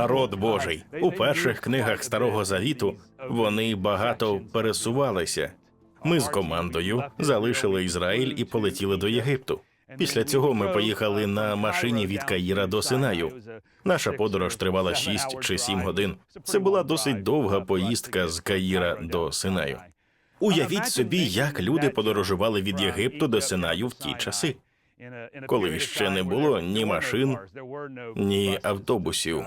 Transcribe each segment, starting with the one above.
народ Божий. У перших книгах Старого Завіту вони багато пересувалися. Ми з командою залишили Ізраїль і полетіли до Єгипту. Після цього ми поїхали на машині від Каїра до Синаю. Наша подорож тривала 6 чи 7 годин. Це була досить довга поїздка з Каїра до Синаю. Уявіть собі, як люди подорожували від Єгипту до Синаю в ті часи, коли ще не було ні машин, ні автобусів.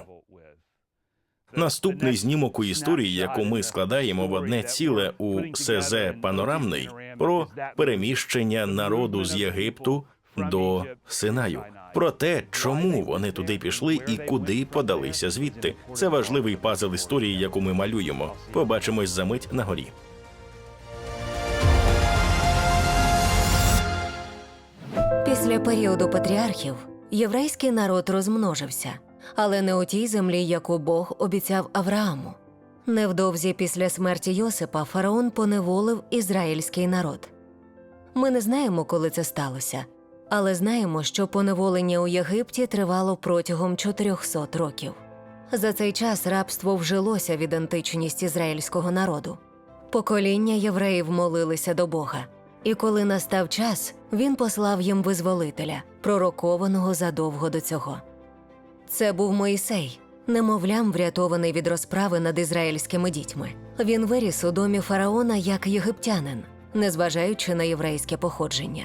Наступний знімок у історії, яку ми складаємо в одне ціле у СЗ панорамний, про переміщення народу з Єгипту до Синаю. Про те, чому вони туди пішли і куди подалися звідти. Це важливий пазл історії, яку ми малюємо. Побачимось за мить на горі. Після періоду патріархів єврейський народ розмножився, але не у тій землі, яку Бог обіцяв Аврааму. Невдовзі після смерті Йосипа фараон поневолив ізраїльський народ. Ми не знаємо, коли це сталося, але знаємо, що поневолення у Єгипті тривало протягом 400 років. За цей час рабство вжилося в ідентичність ізраїльського народу. Покоління євреїв молилися до Бога. І коли настав час, він послав їм визволителя, пророкованого задовго до цього. Це був Моїсей, немовлям врятований від розправи над ізраїльськими дітьми. Він виріс у домі фараона як єгиптянин, незважаючи на єврейське походження.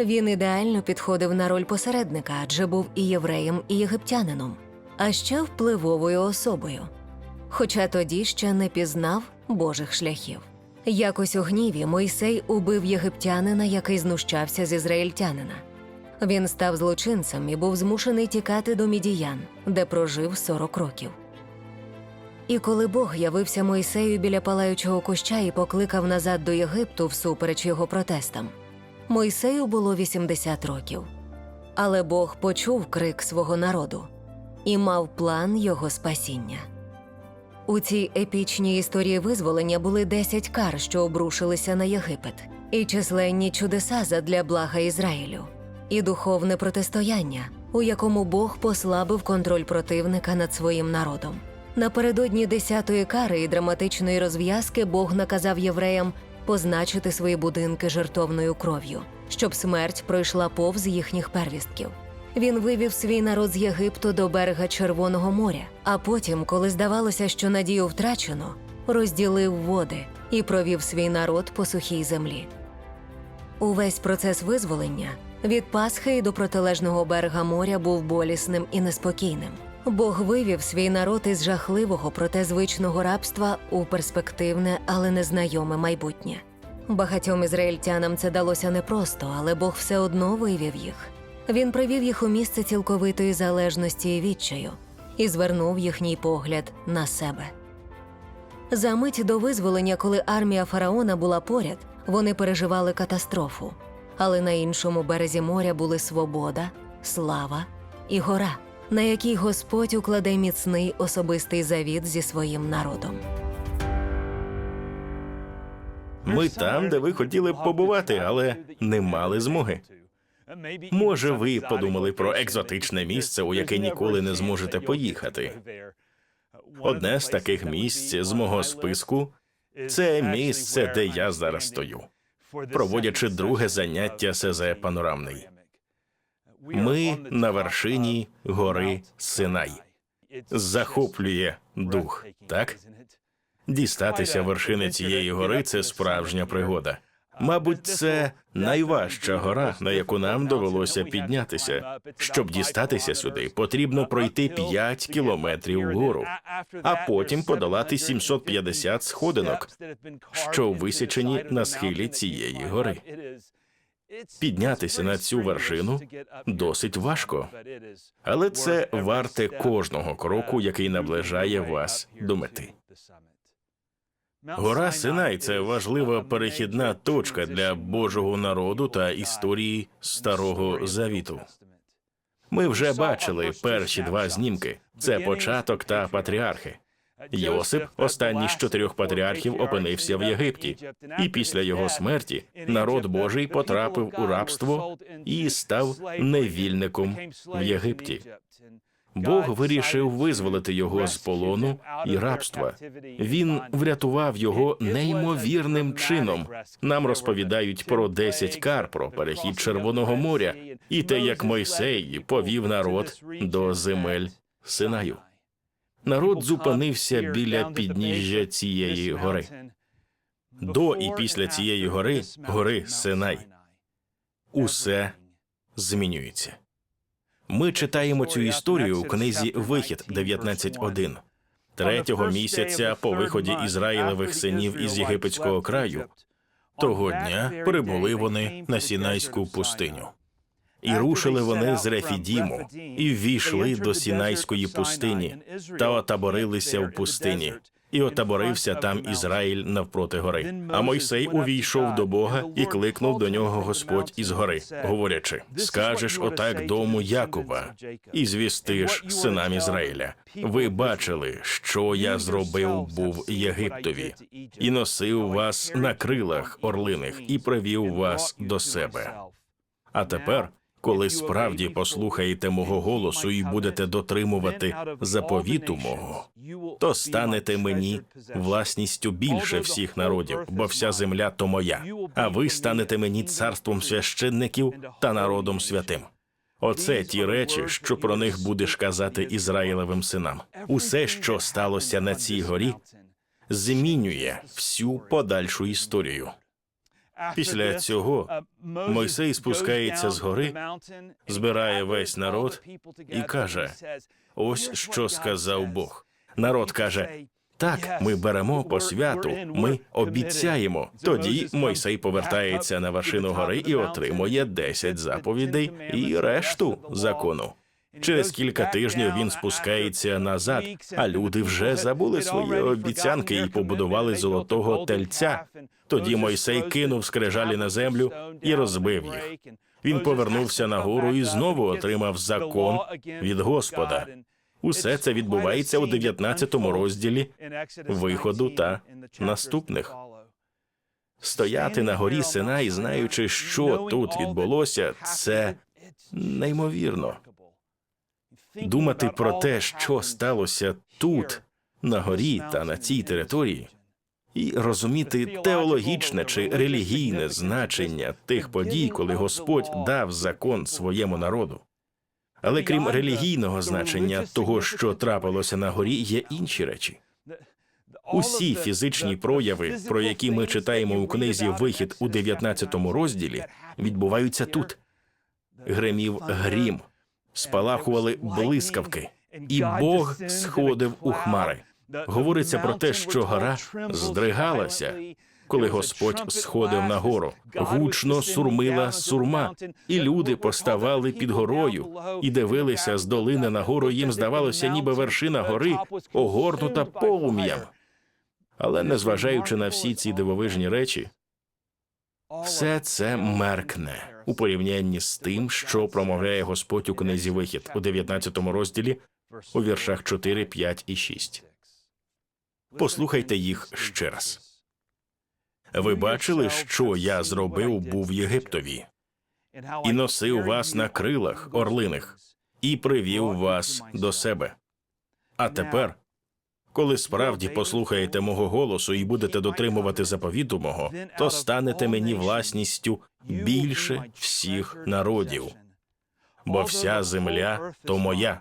Він ідеально підходив на роль посередника, адже був і євреєм, і єгиптянином, а ще впливовою особою. Хоча тоді ще не пізнав Божих шляхів. Якось у гніві Мойсей убив єгиптянина, який знущався з ізраїльтянина. Він став злочинцем і був змушений тікати до Мідіян, де прожив 40 років. І коли Бог явився Мойсею біля палаючого куща і покликав назад до Єгипту всупереч його протестам, Мойсею було 80 років. Але Бог почув крик свого народу і мав план його спасіння. У цій епічній історії визволення були 10 кар, що обрушилися на Єгипет, і численні чудеса задля блага Ізраїлю, і духовне протистояння, у якому Бог послабив контроль противника над своїм народом. Напередодні десятої кари і драматичної розв'язки Бог наказав євреям позначити свої будинки жертовною кров'ю, щоб смерть пройшла повз їхніх первістків. Він вивів свій народ з Єгипту до берега Червоного моря, а потім, коли здавалося, що надію втрачено, розділив води і провів свій народ по сухій землі. Увесь процес визволення від Пасхи до протилежного берега моря був болісним і неспокійним. Бог вивів свій народ із жахливого, проте звичного рабства у перспективне, але незнайоме майбутнє. Багатьом ізраїльтянам це далося непросто, але Бог все одно вивів їх. Він привів їх у місце цілковитої залежності і відчаю і звернув їхній погляд на себе. За мить до визволення, коли армія фараона була поряд, вони переживали катастрофу. Але на іншому березі моря були свобода, слава і гора, на якій Господь укладе міцний особистий завіт зі своїм народом. Ми там, де ви хотіли б побувати, але не мали змоги. Може, ви подумали про екзотичне місце, у яке ніколи не зможете поїхати. Одне з таких місць з мого списку це місце, де я зараз стою, проводячи друге заняття СЗ панорамний. Ми на вершині гори Синай. Захоплює дух, так? Дістатися вершини цієї гори це справжня пригода. Мабуть, це найважча гора, на яку нам довелося піднятися. Щоб дістатися сюди, потрібно пройти 5 кілометрів вгору, а потім подолати 750 сходинок, що висічені на схилі цієї гори. Піднятися на цю вершину досить важко, але це варте кожного кроку, який наближає вас до мети. Гора Синай це важлива перехідна точка для Божого народу та історії Старого Завіту. Ми вже бачили перші два знімки: це початок та патріархи. Йосип, останній з чотирьох патріархів, опинився в Єгипті, і після його смерті народ Божий потрапив у рабство і став невільником в Єгипті. Бог вирішив визволити його з полону і рабства. Він врятував його неймовірним чином. Нам розповідають про десять кар, про перехід Червоного моря і те, як Мойсей повів народ до земель Синаю. Народ зупинився біля підніжжя цієї гори. До і після цієї гори, гори Синай, усе змінюється. Ми читаємо цю історію у книзі Вихід 19.1. Третього місяця по виході Ізраїлевих синів із єгипетського краю. Того дня прибули вони на Сінайську пустиню. І рушили вони з Рефідіму, і ввійшли до Сінайської пустині, та отаборилися в пустині. І отаборився там Ізраїль навпроти гори. А Мойсей увійшов до Бога і кликнув до нього Господь із гори, говорячи: Скажеш отак дому Якова, і звістиш синам Ізраїля. Ви бачили, що я зробив був Єгиптові, і носив вас на крилах орлиних, і привів вас до себе. А тепер, коли справді послухаєте мого голосу і будете дотримувати заповіту мого, то станете мені власністю більше всіх народів, бо вся земля то моя. А ви станете мені царством священників та народом святим. Оце ті речі, що про них будеш казати Ізраїлевим синам. Усе, що сталося на цій горі, змінює всю подальшу історію. Після цього Мойсей спускається з гори, збирає весь народ і каже: Ось що сказав Бог. Народ каже: так, ми беремо по святу, ми обіцяємо. Тоді Мойсей повертається на вершину гори і отримує 10 заповідей і решту закону. Через кілька тижнів він спускається назад, а люди вже забули свої обіцянки і побудували золотого тельця. Тоді Мойсей кинув скрижалі на землю і розбив їх. Він повернувся на гору і знову отримав закон від Господа. Усе це відбувається у 19 розділі виходу та наступних. Стояти на горі Синай, знаючи, що тут відбулося, це неймовірно. Думати про те, що сталося тут, на горі та на цій території, і розуміти теологічне чи релігійне значення тих подій, коли Господь дав закон своєму народу. Але крім релігійного значення того, що трапилося на горі, є інші речі. Усі фізичні прояви, про які ми читаємо у книзі Вихід у 19 розділі, відбуваються тут. Гремів грім, спалахували блискавки, і Бог сходив у хмари. Говориться про те, що гора здригалася, коли Господь сходив на гору. Гучно сурмила сурма, і люди поставали під горою і дивилися з долини на гору. Їм здавалося, ніби вершина гори огорнута полум'ям. Але незважаючи на всі ці дивовижні речі, все це меркне у порівнянні з тим, що промовляє Господь у книзі Вихід у 19 розділі у віршах 4, 5 і 6. Послухайте їх ще раз. Ви бачили, що я зробив був Єгиптові, і носив вас на крилах орлиних, і привів вас до себе. А тепер, коли справді послухаєте мого голосу і будете дотримувати заповіту мого, то станете мені власністю більше всіх народів, бо вся земля то моя,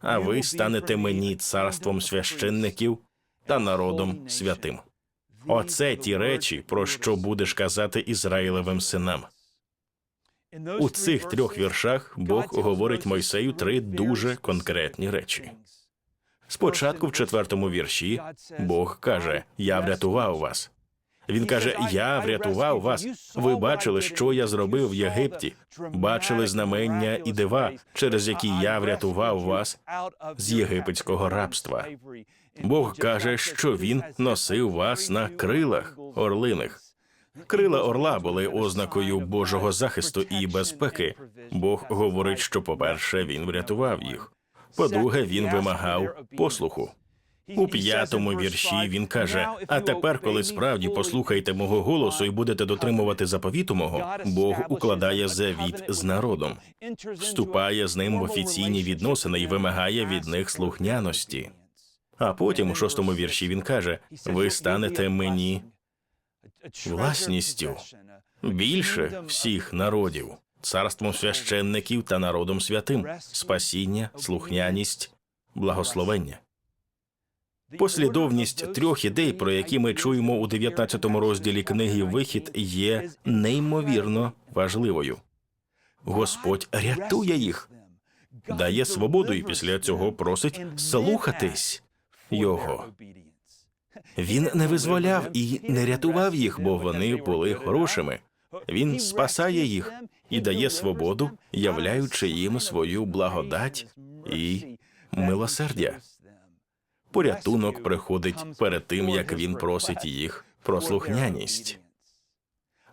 а ви станете мені царством священників та народом святим. Оце ті речі, про що будеш казати Ізраїлевим синам. У цих трьох віршах Бог говорить Мойсею три дуже конкретні речі. Спочатку, в четвертому вірші, Бог каже: Я врятував вас. Він каже: Я врятував вас. Ви бачили, що я зробив в Єгипті, бачили знамення і дива, через які я врятував вас з єгипетського рабства. Бог каже, що він носив вас на крилах орлиних. Крила орла були ознакою Божого захисту і безпеки. Бог говорить, що, по-перше, він врятував їх. По-друге, він вимагав послуху. У п'ятому вірші він каже: А тепер, коли справді послухаєте мого голосу і будете дотримувати заповіту мого, Бог укладає завіт з народом, вступає з ним в офіційні відносини і вимагає від них слухняності. А потім у шостому вірші він каже: Ви станете мені власністю більше всіх народів, царством священників та народом святим, спасіння, слухняність, благословення. Послідовність трьох ідей, про які ми чуємо у 19 розділі книги Вихід, є неймовірно важливою. Господь рятує їх, дає свободу і після цього просить слухатись його. Він не визволяв і не рятував їх, бо вони були хорошими. Він спасає їх і дає свободу, являючи їм свою благодать і милосердя. Порятунок приходить перед тим, як він просить їх про слухняність.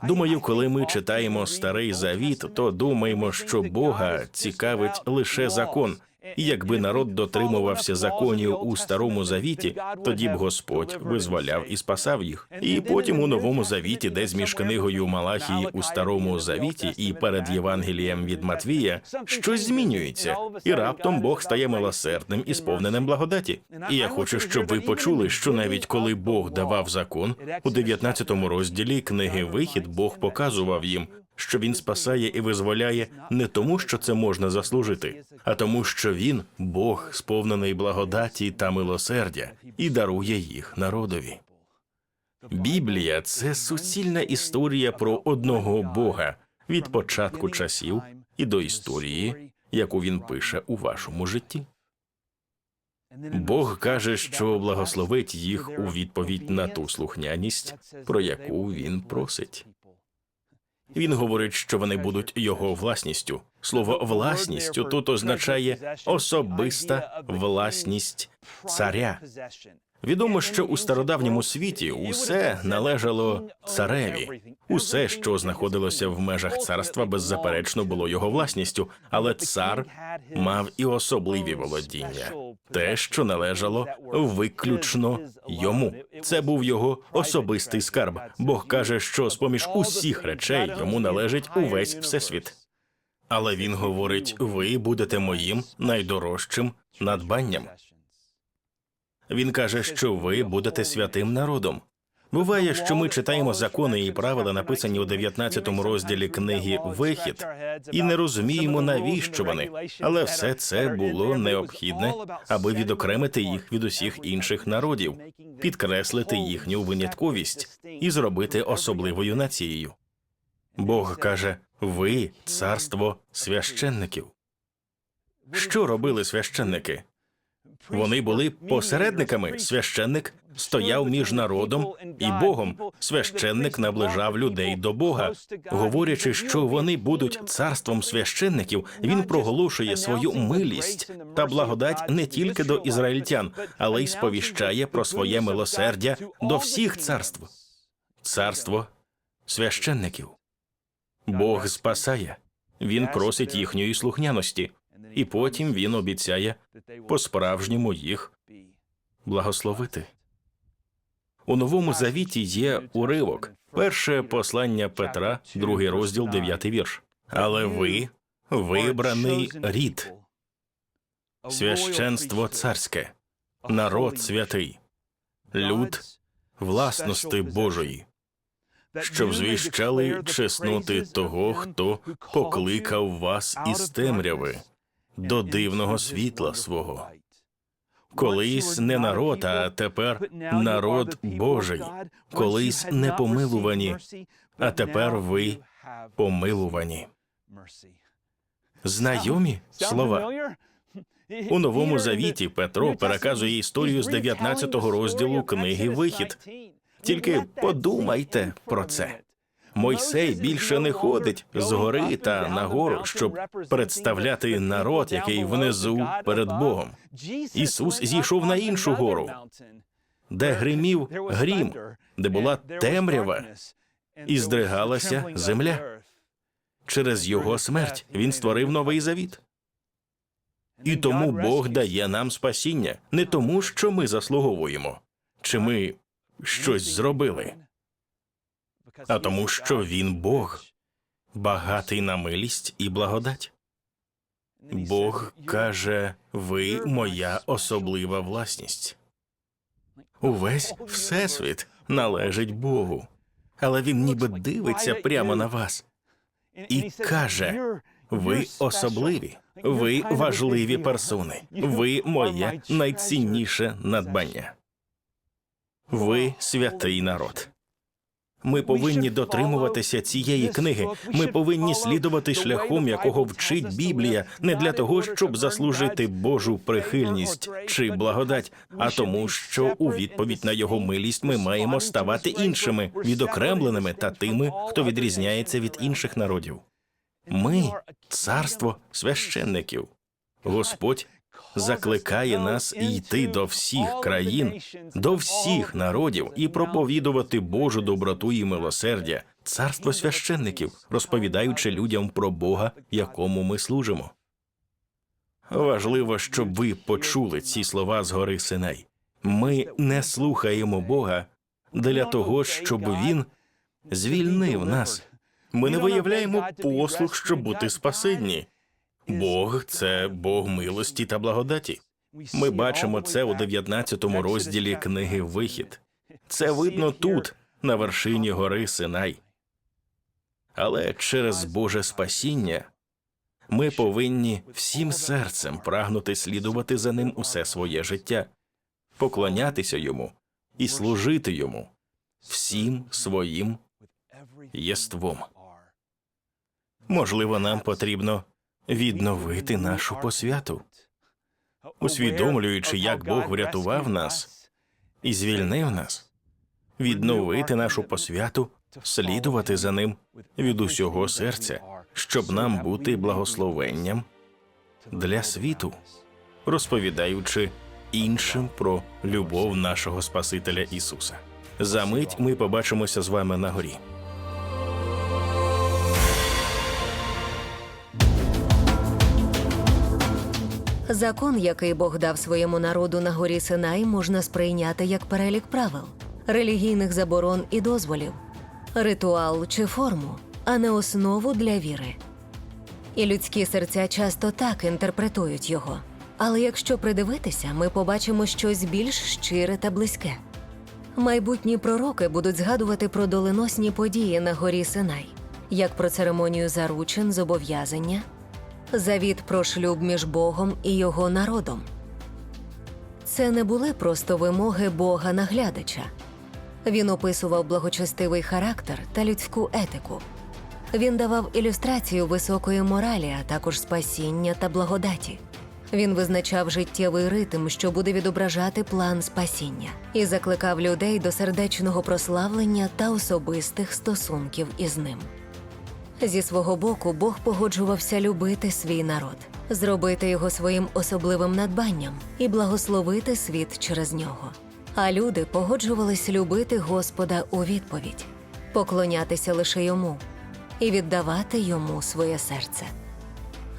Думаю, коли ми читаємо старий завіт, то думаємо, що Бога цікавить лише закон. Якби народ дотримувався законів у старому завіті, тоді б Господь визволяв і спасав їх. І потім у новому завіті, десь між книгою Малахії у старому завіті і перед Євангелієм від Матвія, щось змінюється, і раптом Бог стає милосердним і сповненим благодаті. І я хочу, щоб ви почули, що навіть коли Бог давав закон у 19 розділі книги Вихід, Бог показував їм, що він спасає і визволяє не тому, що це можна заслужити, а тому, що він Бог, сповнений благодаті та милосердя, і дарує їх народові. Біблія це суцільна історія про одного Бога від початку часів і до історії, яку він пише у вашому житті. Бог каже, що благословить їх у відповідь на ту слухняність, про яку він просить. Він говорить, що вони будуть його власністю. Слово власністю тут означає особиста власність царя. Відомо, що у стародавньому світі усе належало цареві. Усе, що знаходилося в межах царства, беззаперечно було його власністю, але цар мав і особливі володіння, те, що належало виключно йому. Це був його особистий скарб. Бог каже, що з поміж усіх речей йому належить увесь всесвіт. Але він говорить: ви будете моїм найдорожчим надбанням. Він каже, що ви будете святим народом. Буває, що ми читаємо закони і правила, написані у 19 розділі книги Вихід, і не розуміємо, навіщо вони, але все це було необхідне, аби відокремити їх від усіх інших народів, підкреслити їхню винятковість і зробити особливою нацією. Бог каже: ви царство священників. Що робили священники? Вони були посередниками. Священник стояв між народом і Богом. Священник наближав людей до Бога, говорячи, що вони будуть царством священників. Він проголошує свою милість та благодать не тільки до ізраїльтян, але й сповіщає про своє милосердя до всіх царств. Царство священників. Бог спасає. Він просить їхньої слухняності, і потім він обіцяє по-справжньому їх благословити. У новому завіті є уривок. Перше послання Петра, другий розділ, дев'ятий вірш. Але ви вибраний рід, священство царське, народ святий, люд власності Божої, щоб звіщали чесноти того, хто покликав вас із темряви до дивного світла свого. Колись не народ, а тепер народ Божий, колись не помилувані, а тепер ви помилувані. Знайомі слова. У новому завіті Петро переказує історію з 19 розділу книги Вихід. Тільки подумайте про це. Мойсей більше не ходить з гори та нагору, щоб представляти народ, який внизу перед Богом. Ісус зійшов на іншу гору, де гримів грім, де була темрява, і здригалася земля. Через його смерть він створив новий завіт. І тому Бог дає нам спасіння не тому, що ми заслуговуємо, чи ми щось зробили, а тому, що Він Бог, багатий на милість і благодать. Бог каже: ви моя особлива власність. Увесь всесвіт належить Богу, але він ніби дивиться прямо на вас і каже: ви особливі, ви важливі персони, ви моє найцінніше надбання. Ви святий народ. Ми повинні дотримуватися цієї книги. Ми повинні слідувати шляхом, якого вчить Біблія, не для того, щоб заслужити Божу прихильність чи благодать, а тому, що у відповідь на його милість ми маємо ставати іншими, відокремленими та тими, хто відрізняється від інших народів. Ми царство священників. Господь закликає нас йти до всіх країн, до всіх народів і проповідувати Божу доброту і милосердя, царство священників, розповідаючи людям про Бога, якому ми служимо. Важливо, щоб ви почули ці слова з гори Синай. Ми не слухаємо Бога для того, щоб він звільнив нас. Ми не виявляємо послуг, щоб бути спасенні. Бог це Бог милості та благодаті. Ми бачимо це у 19 розділі книги Вихід. Це видно тут, на вершині гори Синай. Але через Боже спасіння ми повинні всім серцем прагнути слідувати за ним усе своє життя, поклонятися йому і служити йому всім своїм єством. Можливо, нам потрібно відновити нашу посвяту, усвідомлюючи, як Бог врятував нас і звільнив нас, відновити нашу посвяту, слідувати за ним від усього серця, щоб нам бути благословенням для світу, розповідаючи іншим про любов нашого Спасителя Ісуса. За мить ми побачимося з вами на горі. Закон, який Бог дав своєму народу на горі Синай, можна сприйняти як перелік правил, релігійних заборон і дозволів, ритуал чи форму, а не основу для віри. І людські серця часто так інтерпретують його. Але якщо придивитися, ми побачимо щось більш щире та близьке. Майбутні пророки будуть згадувати про доленосні події на горі Синай, як про церемонію заручин, зобов'язання, завіт про шлюб між Богом і його народом. Це не були просто вимоги Бога наглядача. Він описував благочестивий характер та людську етику. Він давав ілюстрацію високої моралі, а також спасіння та благодаті. Він визначав життєвий ритм, що буде відображати план спасіння, і закликав людей до сердечного прославлення та особистих стосунків із ним. Зі свого боку, Бог погоджувався любити свій народ, зробити його своїм особливим надбанням і благословити світ через нього. А люди погоджувались любити Господа у відповідь, поклонятися лише йому і віддавати йому своє серце.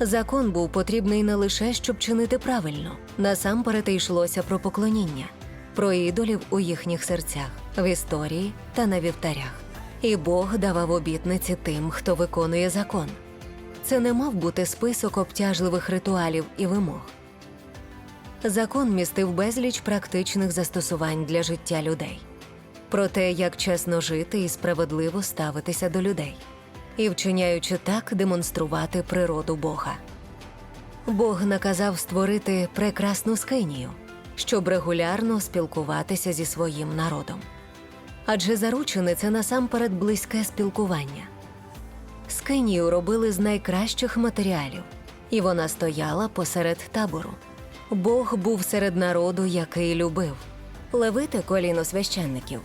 Закон був потрібний не лише щоб чинити правильно, насамперед йшлося про поклоніння, про ідолів у їхніх серцях, в історії та на вівтарях. І Бог давав обітниці тим, хто виконує закон. Це не мав бути список обтяжливих ритуалів і вимог. Закон містив безліч практичних застосувань для життя людей про те, як чесно жити і справедливо ставитися до людей, і вчиняючи так, демонструвати природу Бога. Бог наказав створити прекрасну скинію, щоб регулярно спілкуватися зі своїм народом. Адже заручини це насамперед близьке спілкування. Скинію робили з найкращих матеріалів, і вона стояла посеред табору. Бог був серед народу, який любив. Левити коліно священників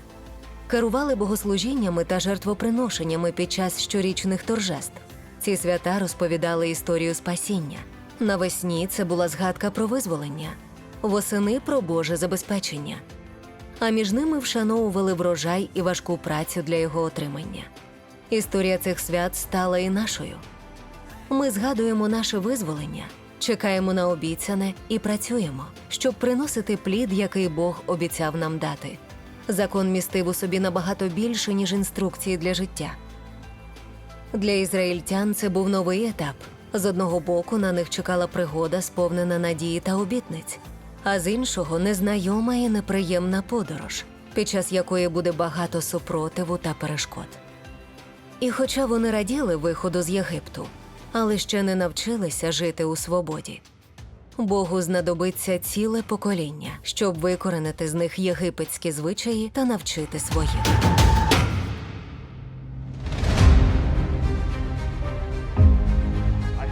керували богослужіннями та жертвоприношеннями під час щорічних торжеств. Ці свята розповідали історію спасіння. Навесні це була згадка про визволення, восени про Боже забезпечення а між ними вшановували врожай і важку працю для його отримання. Історія цих свят стала і нашою. Ми згадуємо наше визволення, чекаємо на обіцяне і працюємо, щоб приносити плід, який Бог обіцяв нам дати. Закон містив у собі набагато більше, ніж інструкції для життя. Для ізраїльтян це був новий етап. З одного боку на них чекала пригода, сповнена надії та обітниць, а з іншого незнайома і неприємна подорож, під час якої буде багато супротиву та перешкод. І хоча вони раділи виходу з Єгипту, але ще не навчилися жити у свободі. Богу знадобиться ціле покоління, щоб викоренити з них єгипетські звичаї та навчити своїх.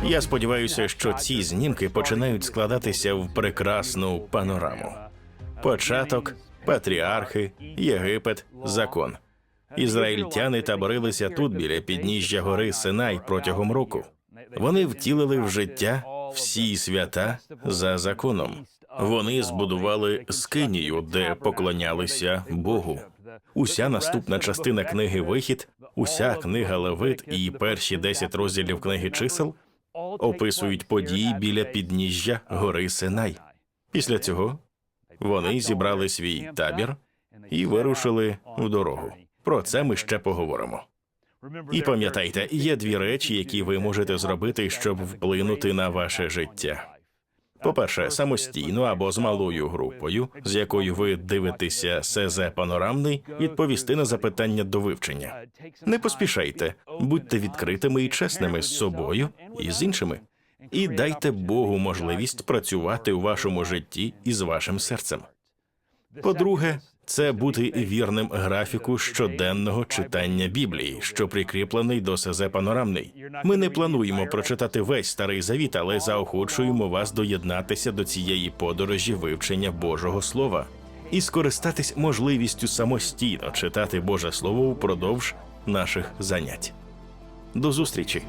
Я сподіваюся, що ці знімки починають складатися в прекрасну панораму. Початок, патріархи, Єгипет, закон. Ізраїльтяни таборилися тут біля підніжжя гори Синай протягом року. Вони втілили в життя всі свята за законом. Вони збудували скинію, де поклонялися Богу. Уся наступна частина книги Вихід, уся книга Левит і перші 10 розділів книги чисел описують події біля підніжжя гори Синай. Після цього вони зібрали свій табір і вирушили в дорогу. Про це ми ще поговоримо. І пам'ятайте, є дві речі, які ви можете зробити, щоб вплинути на ваше життя. По-перше, самостійно або з малою групою, з якою ви дивитеся СЗ панорамний, відповісти на запитання до вивчення. Не поспішайте, будьте відкритими і чесними з собою і з іншими, і дайте Богу можливість працювати у вашому житті і з вашим серцем. По-друге, це бути вірним графіку щоденного читання Біблії, що прикріплений до СЗ панорамний. Ми не плануємо прочитати весь старий завіт, але заохочуємо вас доєднатися до цієї подорожі вивчення Божого Слова і скористатись можливістю самостійно читати Боже Слово упродовж наших занять. До зустрічі!